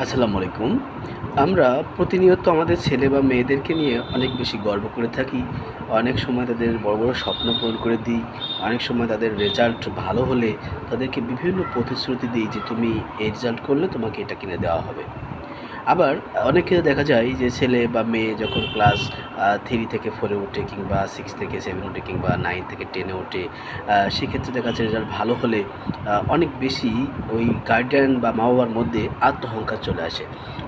আসসালামু আলাইকুম। আমরা প্রতিনিয়ত আমাদের ছেলে বা মেয়েদেরকে নিয়ে অনেক বেশি গর্ব করে থাকি। অনেক সময় তাদের বড় বড় স্বপ্ন পূরণ করে দিই। অনেক সময় তাদের রেজাল্ট ভালো হলে তাদেরকে বিভিন্ন প্রতিশ্রুতি দিই যে, তুমি এই রেজাল্ট করলে তোমাকে এটা কিনে দেওয়া হবে। আবার অনেকে দেখা যায় যে ছেলে বা মেয়ে যখন ক্লাস থ্রি থেকে ফোরে ওঠে কিংবা সিক্স থেকে সেভেন ওঠে কিংবা নাইন থেকে টেনে ওঠে সেক্ষেত্রে দেখা যাচ্ছে রেজাল্ট ভালো হলে অনেক বেশি ওই গার্ডিয়ান বা মা বাবার মধ্যে আত্মহংকার চলে আসে।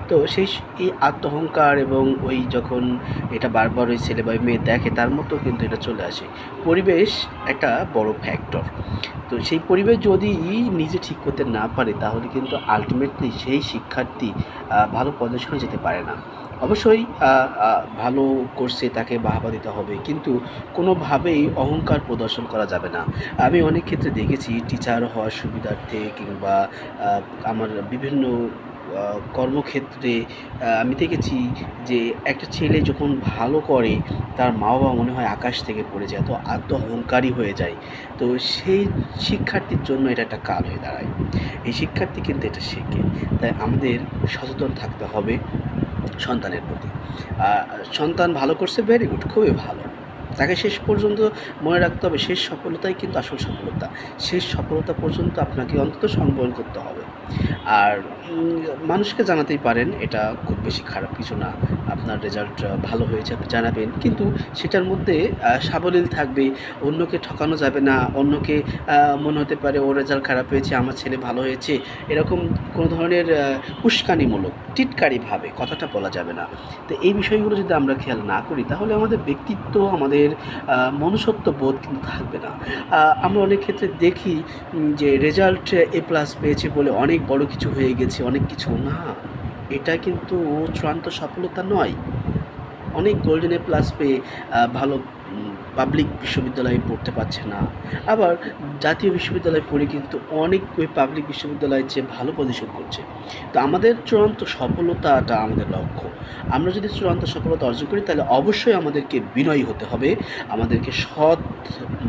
তো সেই এই আত্মহংকার এবং ওই যখন এটা বারবার ওই ছেলে বা মেয়ে দেখে তার মতো কিন্তু এটা চলে আসে। পরিবেশ একটা বড় ফ্যাক্টর তো সেই পরিবেশ যদি নিজে ঠিক করতে না পারে তাহলে কিন্তু আলটিমেটলি সেই শিক্ষার্থী আহ, ভালো পজিশনে যেতে পারে না। অবশ্যই ভালো করছে তাকে বাহবা দিতে হবে, কিন্তু কোনোভাবেই অহংকার প্রদর্শন করা যাবে না। আমি অনেক ক্ষেত্রে দেখেছি টিচার হওয়ার সুবিধার্থে কিংবা আমার বিভিন্ন কর্মক্ষেত্রে আমি দেখেছি যে একটা ছেলে যখন ভালো করে তার মা বাবা মনে হয় আকাশ থেকে পড়ে যায়, তো আত্ম অহংকারী হয়ে যায়। তো সেই শিক্ষার্থীর জন্য এটা একটা কাল হয়ে দাঁড়ায়। এই শিক্ষার্থী কিন্তু এটা শেখে। তাই আমাদের সচেতন থাকতে হবে সন্তানের প্রতি। সন্তান ভালো করছে ভেরি গুড খুবই ভালো। তাকে শেষ পর্যন্ত মনে রাখতে হবে, শেষ সফলতাই কিন্তু আসল সফলতা। শেষ সফলতা পর্যন্ত আপনাকে অন্তত সংবরণ করতে হবে। আর মানুষকে জানাতেই পারেন, এটা খুব বেশি খারাপ কিছু না। আপনার রেজাল্ট ভালো হয়েছে আপনি জানাবেন। কিন্তু সেটার মধ্যে সাবলীল থাকবে অন্যকে ঠকানো যাবে না। অন্যকে মনে হতে পারে ও রেজাল্ট খারাপ হয়েছে, আমার ছেলে ভালো হয়েছে। এরকম কোনো ধরনের উস্কানিমূলক টিটকারিভাবে কথাটা বলা যাবে না। তো এই বিষয়গুলো যদি আমরা খেয়াল না করি, তাহলে আমাদের ব্যক্তিত্ব, আমাদের আহ, মনুষ্যত্ব বোধ কিন্তু থাকবে না। আমরা অনেক ক্ষেত্রে দেখি যে রেজাল্ট এ প্লাস পেয়েছে বলে অনেক বড় কিছু হয়ে গেছে অনেক কিছু না। এটা কিন্তু চূড়ান্ত সফলতা নয়। অনেক গোল্ডেন এ প্লাস পেয়ে ভালো পাবলিক বিশ্ববিদ্যালয়ে পড়তে পারছে না। আবার জাতীয় বিশ্ববিদ্যালয়ে পড়ে কিন্তু অনেক ওই পাবলিক বিশ্ববিদ্যালয়ের চেয়ে ভালো পজিশন করছে। তো আমাদের চূড়ান্ত সফলতাটা আমাদের লক্ষ্য। আমরা যদি চূড়ান্ত সফলতা অর্জন করি, তাহলে অবশ্যই আমাদেরকে বিনয়ী হতে হবে, আমাদেরকে সৎ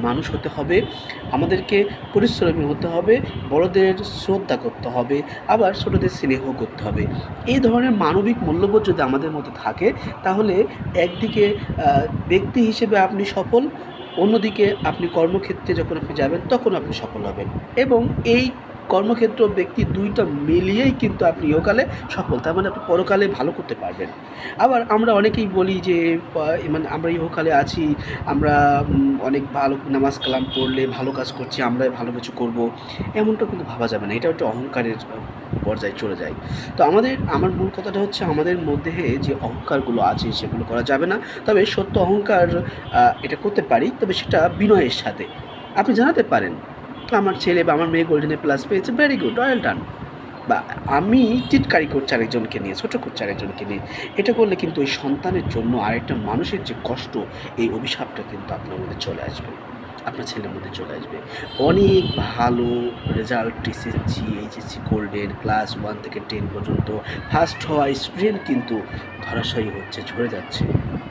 মানুষ হতে হবে, আমাদেরকে পরিশ্রমী হতে হবে, বড়দের শ্রদ্ধা করতে হবে, আবার ছোটদের স্নেহ করতে হবে। এই ধরনের মানবিক মূল্যবোধ যদি আমাদের মধ্যে থাকে, তাহলে একদিকে ব্যক্তি হিসেবে আপনি সফল অন্যদিকে আপনি কর্মক্ষেত্রে যখন আপনি যাবেন, তখন আপনি সফল হবেন। এবং এই কর্মক্ষেত্র ব্যক্তি দুইটা মিলিয়েই কিন্তু আপনি ইহকালে সফল, তার মানে আপনি পরকালে ভালো করতে পারবেন। আবার আমরা অনেকেই বলি যে মানে আমরা ইহকালে আছি, আমরা অনেক ভালো নামাজ কালাম পড়লে ভালো কাজ করছি, আমরাই ভালো কিছু করব, এমনটা কিন্তু ভাবা যাবে না। এটা একটা অহংকারের পর্যায়ে চলে যায়। তো আমাদের, আমার মূল কথাটা হচ্ছে আমাদের মধ্যে যে অহংকারগুলো আছে সেগুলো করা যাবে না। তবে সত্য অহংকার এটা করতে পারি, তবে সেটা বিনয়ের সাথে। আপনি জানাতে পারেন, আমার ছেলে বা আমার মেয়ে গোল্ডেনে প্লাস পেয়েছে ভেরি গুড রয়্যাল ডান বা আমি টিটকারি করছি আরেকজনকে নিয়ে, ছোটো করছি আরেকজনকে নিয়ে। এটা করলে কিন্তু ওই সন্তানের জন্য আরেকটা মানুষের যে কষ্ট, এই অভিশাপটা কিন্তু আপনার মধ্যে চলে আসবে। আপনার ছেলের মধ্যে চলে আসবে। অনেক ভালো result SSC HSC golden class one থেকে টেন পর্যন্ত। ফার্স্ট হওয়া স্টুডেন্ট কিন্তু ধরাশয়ী হচ্ছে, ঝরে যাচ্ছে।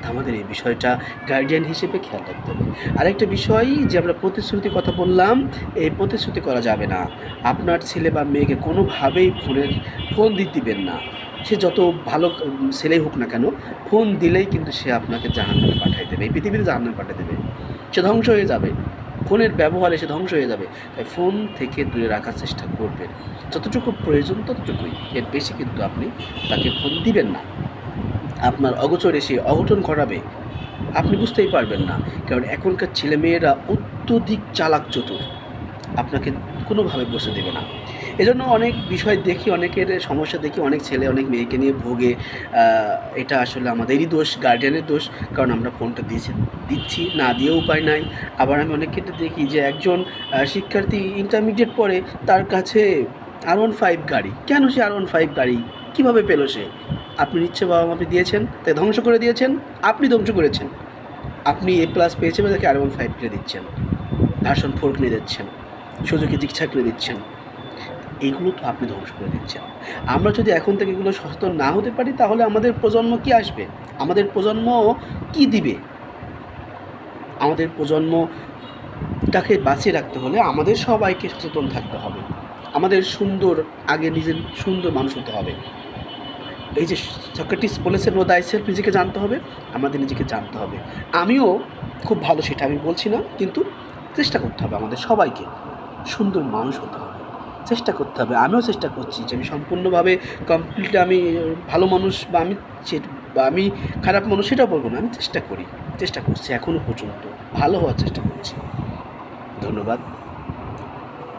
আমাদের এই বিষয়টা গার্ডিয়ান হিসেবে খেয়াল রাখতে হবে। আরেকটা বিষয় যে আমরা প্রতিশ্রুতি কথা বললাম, এই প্রতিশ্রুতি করা যাবে না। আপনার ছেলে বা মেয়েকে কোনোভাবেই ফোনের ফোন দিতে দিবেন না। সে যত ভালো ছেলেই হোক না কেন, ফোন দিলেই কিন্তু সে আপনাকে জাহান্নামে পাঠিয়ে দেবে, এই পৃথিবীতে জাহান্নামে পাঠিয়ে দেবে। সে ধ্বংস হয়ে যাবে। ফোনের ব্যবহারে সে ধ্বংস হয়ে যাবে। তাই ফোন থেকে দূরে রাখার চেষ্টা করবেন। যতটুকু প্রয়োজন ততটুকুই। এর বেশি কিন্তু আপনি তাকে ফোন দিবেন না। আপনার অগোচরে সে অঘটন ঘটাবে। আপনি বুঝতেই পারবেন না। কারণ এখনকার ছেলেমেয়েরা অত্যধিক চালাক চতুর। আপনাকে কোনোভাবে বসে দেবে না। এজন্য অনেক বিষয় দেখি, অনেকের সমস্যা দেখি, অনেক ছেলে, অনেক মেয়েকে নিয়ে ভোগে। এটা আসলে আমাদেরই দোষ গার্ডিয়ানের দোষ, কারণ আমরা ফোনটা দিয়েছি, দিচ্ছি, না দিয়ে উপায় নাই। আবার আমি অনেক ক্ষেত্রে দেখি যে একজন শিক্ষার্থী ইন্টারমিডিয়েট পড়ে, তার কাছে আর ওয়ান ফাইভ গাড়ি, কেন সে আর ওয়ান ফাইভ গাড়ি কীভাবে পেল সে? আপনি নিচ্ছে বাবা মা আপনি দিয়েছেন তাই ধ্বংস করে দিয়েছেন, আপনি ধ্বংস করেছেন। আপনি এ প্লাস পেয়েছে বলে তাকে আর ওয়ান ফাইভ কিনে দিচ্ছেন। ভার্সন ফোর কিনে দিচ্ছেন সুযোগে দীক্ষা কিনে দিচ্ছেন। এইগুলো তো আপনি ধ্বংস করে দিচ্ছেন। আমরা যদি এখন থেকে এগুলো সচেতন না হতে পারি, তাহলে আমাদের প্রজন্ম কি আসবে? আমাদের প্রজন্ম কি দিবে? আমাদের প্রজন্মটাকে বাঁচিয়ে রাখতে হলে আমাদের সবাইকে সচেতন থাকতে হবে। আমাদের সুন্দর, আগে নিজের সুন্দর মানুষ হতে হবে। এই যে সক্রেটিস বলেছে নো দাই সেলফ নিজেকে জানতে হবে, আমাদের নিজেকে জানতে হবে। আমিও খুব ভালো, সেটা আমি বলছি না, কিন্তু চেষ্টা করতে হবে আমাদের সবাইকে সুন্দর মানুষ হতে হবে। চেষ্টা করতে হবে। আমিও চেষ্টা করছি যে আমি সম্পূর্ণভাবে কমপ্লিট আমি ভালো মানুষ বা আমি বা আমি খারাপ মানুষ সেটাও বলব না। আমি চেষ্টা করি, চেষ্টা করছি এখনও পর্যন্ত। ভালো হওয়ার চেষ্টা করছি। ধন্যবাদ।